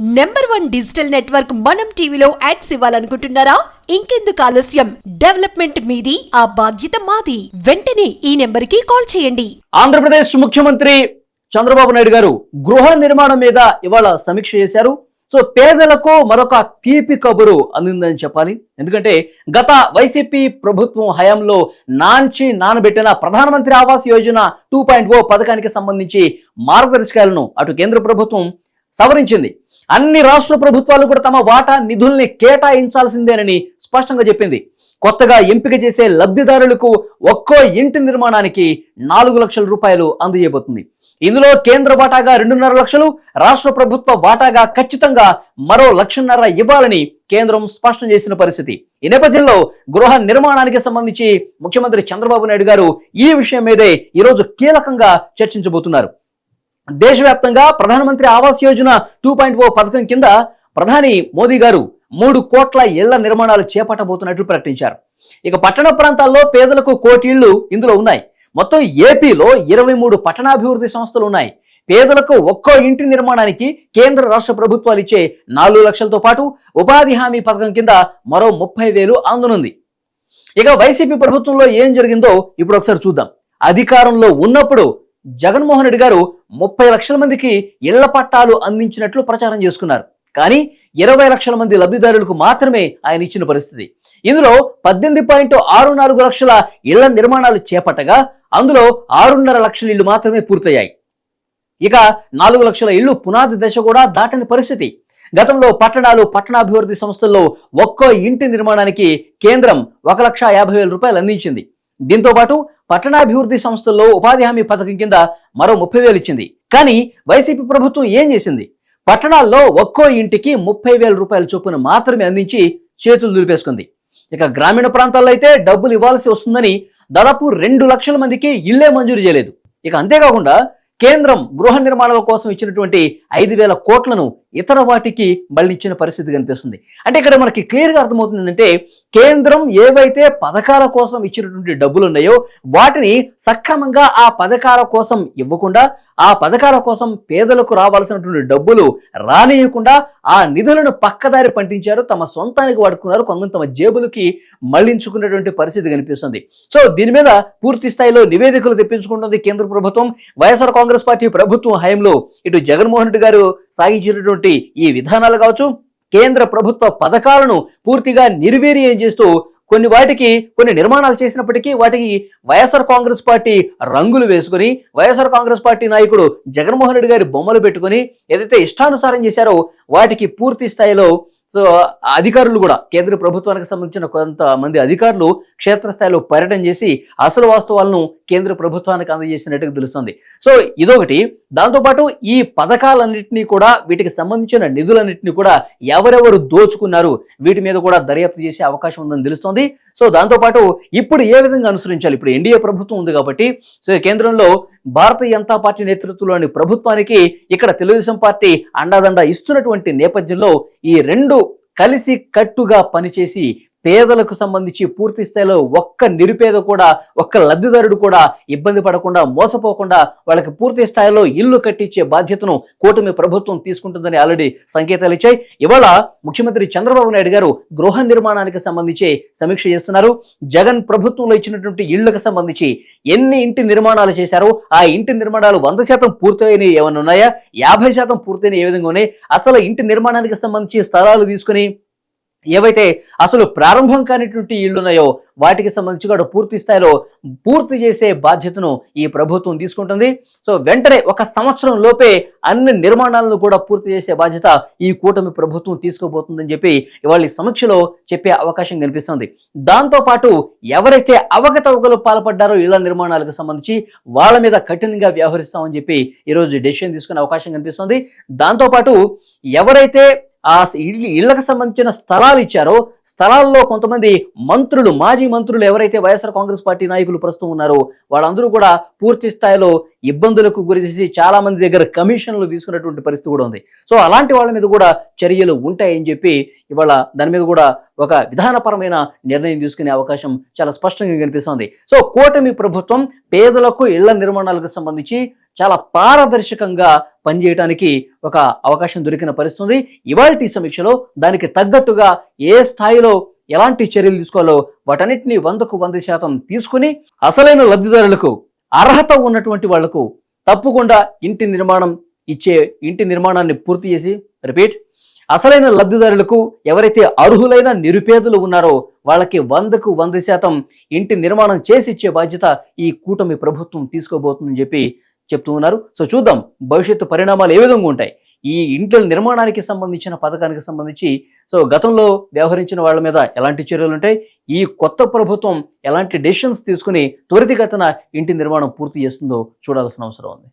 Number one digital network మనం టీవీలో ads ఇవ్వాలనుకుంటున్నారా? ఇంకెందుకు ఆలస్యం? డెవలప్మెంట్ మీది ఆ బాధ్యత మాది. వెంటనే ఈ నెంబర్కి కాల్ చేయండి. ఆంధ్రప్రదేశ్ ముఖ్యమంత్రి చంద్రబాబు నాయుడు గారు గృహ నిర్మాణం మీద ఇవాళ సమీక్ష చేశారు. సో పేదలకు మరొక తీపి కబురు అందిందని చెప్పాలి. ఎందుకంటే గత వైసీపీ ప్రభుత్వం హయాంలో నాంచి నానబెట్టిన Pradhan Mantri Awas Yojana two point O పథకానికి సంబంధించి మార్గదర్శకాలను అటు కేంద్ర ప్రభుత్వం సవరించింది. అన్ని రాష్ట్ర ప్రభుత్వాలు కూడా తమ వాటా నిధుల్ని కేటాయించాల్సిందేనని స్పష్టంగా చెప్పింది. కొత్తగా ఎంపిక చేసే లబ్ధిదారులకు ఒక్కో ఇంటి నిర్మాణానికి నాలుగు లక్షల రూపాయలు అందజేయబోతుంది. ఇందులో కేంద్ర వాటాగా రెండున్నర లక్షలు రాష్ట్ర ప్రభుత్వ వాటాగా ఖచ్చితంగా మరో లక్షన్నర ఇవ్వాలని కేంద్రం స్పష్టం చేసిన పరిస్థితి. ఈ నేపథ్యంలో గృహ నిర్మాణానికి సంబంధించి ముఖ్యమంత్రి చంద్రబాబు నాయుడు గారు ఈ విషయం మీదే ఈరోజు కీలకంగా చర్చించబోతున్నారు. దేశవ్యాప్తంగా Pradhan Mantri Awas Yojana two point O పథకం కింద ప్రధాని మోదీ గారు మూడు కోట్ల ఇళ్ళ నిర్మాణాలు చేపట్టబోతున్నట్లు ప్రకటించారు. ఇక పట్టణ ప్రాంతాల్లో పేదలకు కోటి ఇళ్ళు ఇందులో ఉన్నాయి. మొత్తం ఏపీలో ఇరవై మూడు పట్టణాభివృద్ధి సంస్థలు ఉన్నాయి. పేదలకు ఒక్కో ఇంటి నిర్మాణానికి కేంద్ర రాష్ట్ర ప్రభుత్వాలు ఇచ్చే నాలుగు లక్షలతో పాటు ఉపాధి హామీ పథకం కింద మరో ముప్పై వేలు అందనుంది. ఇక వైసీపీ ప్రభుత్వంలో ఏం జరిగిందో ఇప్పుడు ఒకసారి చూద్దాం. అధికారంలో ఉన్నప్పుడు జగన్మోహన్ రెడ్డి గారు ముప్పై లక్షల మందికి ఇళ్ళ పట్టాలు అందించినట్లు ప్రచారం చేసుకున్నారు. కానీ ఇరవై లక్షల మంది లబ్ధిదారులకు మాత్రమే ఆయన ఇచ్చిన పరిస్థితి. ఇందులో పద్దెనిమిది పాయింట్ ఆరు నాలుగు లక్షల ఇళ్ళ నిర్మాణాలు చేపట్టగా అందులో ఆరున్నర లక్షల ఇళ్ళు మాత్రమే పూర్తయ్యాయి. ఇక నాలుగు లక్షల ఇళ్ళు పునాది దశ కూడా దాటని పరిస్థితి. గతంలో పట్టణాలు పట్టణాభివృద్ధి సంస్థల్లో ఒక్కో ఇంటి నిర్మాణానికి కేంద్రం ఒక లక్ష యాభై వేల రూపాయలు అందించింది. దీంతో పాటు పట్టణాభివృద్ధి సంస్థల్లో ఉపాధి హామీ పథకం కింద మరో ముప్పై వేలు ఇచ్చింది. కానీ వైసీపీ ప్రభుత్వం ఏం చేసింది? పట్టణాల్లో ఒక్కో ఇంటికి ముప్పై వేల రూపాయల చొప్పున మాత్రమే అందించి చేతులు దులిపేసుకుంది. ఇక గ్రామీణ ప్రాంతాల్లో అయితే డబ్బులు ఇవ్వాల్సి వస్తుందని దాదాపు రెండు లక్షల మందికి ఇళ్ళే మంజూరు చేయలేదు. ఇక అంతేకాకుండా కేంద్రం గృహ నిర్మాణాల కోసం ఇచ్చినటువంటి ఐదు వేల కోట్లను ఇతర వాటికి మళ్ళీ పరిస్థితి కనిపిస్తుంది. అంటే ఇక్కడ మనకి క్లియర్గా అర్థమవుతుంది ఏంటంటే కేంద్రం ఏవైతే పథకాల కోసం ఇచ్చినటువంటి డబ్బులు ఉన్నాయో వాటిని సక్రమంగా ఆ పథకాల కోసం ఇవ్వకుండా ఆ పథకాల కోసం పేదలకు రావాల్సినటువంటి డబ్బులు రానియకుండా ఆ నిధులను పక్కదారి పంటించారు తమ సొంతానికి వాడుకున్నారు కొంత తమ జేబులకి మళ్ళించుకున్నటువంటి పరిస్థితి కనిపిస్తుంది. సో దీని మీద పూర్తి స్థాయిలో నివేదికలు తెప్పించుకుంటుంది కేంద్ర ప్రభుత్వం. వైఎస్ఆర్ కాంగ్రెస్ పార్టీ ప్రభుత్వం హయాంలో ఇటు జగన్మోహన్ రెడ్డి గారు సాగించినటువంటి ఈ విధానాలు కావచ్చు కేంద్ర ప్రభుత్వ పథకాలను పూర్తిగా నిర్వీర్యం చేస్తూ కొన్ని వాటికి కొన్ని నిర్మాణాలు చేసినప్పటికీ వాటికి వైఎస్ఆర్ కాంగ్రెస్ పార్టీ రంగులు వేసుకుని వైఎస్ఆర్ కాంగ్రెస్ పార్టీ నాయకుడు జగన్మోహన్ రెడ్డి గారి బొమ్మలు పెట్టుకుని ఏదైతే ఇష్టానుసారం చేశారో వాటికి పూర్తి స్థాయిలో సో అధికారులు కూడా కేంద్ర ప్రభుత్వానికి సంబంధించిన కొంతమంది అధికారులు క్షేత్రస్థాయిలో పర్యటన చేసి అసలు వాస్తవాలను కేంద్ర ప్రభుత్వానికి అందజేసినట్టుగా తెలుస్తుంది. సో ఇదొకటి. దాంతోపాటు ఈ పథకాలన్నింటినీ కూడా వీటికి సంబంధించిన నిధులన్నింటినీ కూడా ఎవరెవరు దోచుకున్నారు వీటి మీద కూడా దర్యాప్తు చేసే అవకాశం ఉందని తెలుస్తుంది. సో దాంతోపాటు ఇప్పుడు ఏ విధంగా అనుసరించాలి? ఇప్పుడు ఎన్డీఏ ప్రభుత్వం ఉంది కాబట్టి సో కేంద్రంలో భారతీయ జనతా పార్టీ నేతృత్వంలోని ప్రభుత్వానికి ఇక్కడ తెలుగుదేశం పార్టీ అండాదండ ఇస్తున్నటువంటి నేపథ్యంలో ఈ రెండు కలిసి కట్టుగా పనిచేసి పేదలకు సంబంధించి పూర్తి స్థాయిలో ఒక్క నిరుపేద కూడా ఒక్క లబ్ధిదారుడు కూడా ఇబ్బంది పడకుండా మోసపోకుండా వాళ్ళకి పూర్తి స్థాయిలో ఇల్లు కట్టించే బాధ్యతను కూటమి ప్రభుత్వం తీసుకుంటుందని ఆల్రెడీ సంకేతాలు ఇచ్చాయి. ఇవాళ ముఖ్యమంత్రి చంద్రబాబు నాయుడు గారు గృహ నిర్మాణానికి సంబంధించి సమీక్ష చేస్తున్నారు. జగన్ ప్రభుత్వంలో ఇచ్చినటువంటి ఇళ్ళకు సంబంధించి ఎన్ని ఇంటి నిర్మాణాలు చేశారో? ఆ ఇంటి నిర్మాణాలు వంద శాతం పూర్తయినవి ఏమైనా ఉన్నాయా? యాభై శాతం పూర్తయిన ఏ విధంగా ఉన్నాయి? అసలు ఇంటి నిర్మాణానికి సంబంధించి స్థలాలు తీసుకుని ఏవైతే అసలు ప్రారంభం కానిటువంటి ఇళ్ళు ఉన్నాయో వాటికి సంబంధించి కూడా పూర్తి స్థాయిలో పూర్తి చేసే బాధ్యతను ఈ ప్రభుత్వం తీసుకుంటుంది. సో వెంటనే ఒక సంవత్సరం లోపే అన్ని నిర్మాణాలను కూడా పూర్తి చేసే బాధ్యత ఈ కూటమి ప్రభుత్వం తీసుకోబోతుందని చెప్పి ఇవాళ ఈ సమీక్షలో చెప్పే అవకాశం కనిపిస్తుంది. దాంతోపాటు ఎవరైతే అవకతవకలు పాల్పడ్డారో ఇళ్ళ నిర్మాణాలకు సంబంధించి వాళ్ళ మీద కఠినంగా వ్యవహరిస్తామని చెప్పి ఈరోజు డెసిషన్ తీసుకునే అవకాశం కనిపిస్తుంది. దాంతోపాటు ఎవరైతే ఆ ఇళ్ళకు సంబంధించిన స్థలాలు ఇచ్చారో. స్థలాల్లో కొంతమంది మంత్రులు మాజీ మంత్రులు ఎవరైతే వైఎస్ఆర్ కాంగ్రెస్ పార్టీ నాయకులు ప్రస్తుతం ఉన్నారో వాళ్ళందరూ కూడా పూర్తి స్థాయిలో ఇబ్బందులకు గురి చేసి చాలా మంది దగ్గర కమిషన్లు తీసుకున్నటువంటి పరిస్థితి కూడా ఉంది. సో అలాంటి వాళ్ళ మీద కూడా చర్యలు ఉంటాయని చెప్పి ఇవాళ దాని మీద కూడా ఒక విధానపరమైన నిర్ణయం తీసుకునే అవకాశం చాలా స్పష్టంగా కనిపిస్తోంది. సో కూటమి ప్రభుత్వం పేదలకు ఇళ్ళ నిర్మాణాలకు సంబంధించి చాలా పారదర్శకంగా పనిచేయడానికి ఒక అవకాశం దొరికిన పరిస్థితుంది. ఇవాల్టి సమీక్షలో దానికి తగ్గట్టుగా ఏ స్థాయిలో ఎలాంటి చర్యలు తీసుకోవాలో వాటన్నిటిని వందకు వంద శాతం తీసుకుని అసలైన లబ్ధిదారులకు అర్హత ఉన్నటువంటి వాళ్ళకు తప్పకుండా ఇంటి నిర్మాణం ఇచ్చే ఇంటి నిర్మాణాన్ని పూర్తి చేసి రిపీట్ అసలైన లబ్ధిదారులకు ఎవరైతే అర్హులైన నిరుపేదలు ఉన్నారో వాళ్ళకి వందకు వంద శాతం ఇంటి నిర్మాణం చేసి ఇచ్చే బాధ్యత ఈ కూటమి ప్రభుత్వం తీసుకోబోతుందని చెప్పి చెప్తూ ఉన్నారు సో చూద్దాం భవిష్యత్తు పరిణామాలు ఏ విధంగా ఉంటాయి. ఈ ఇంటి నిర్మాణానికి సంబంధించిన పథకానికి సంబంధించి సో గతంలో వ్యవహరించిన వాళ్ళ మీద ఎలాంటి చర్యలు ఉంటాయి? ఈ కొత్త ప్రభుత్వం ఎలాంటి డెసిషన్స్ తీసుకుని త్వరితగతన ఇంటి నిర్మాణం పూర్తి చేస్తుందో చూడాల్సిన అవసరం ఉంది.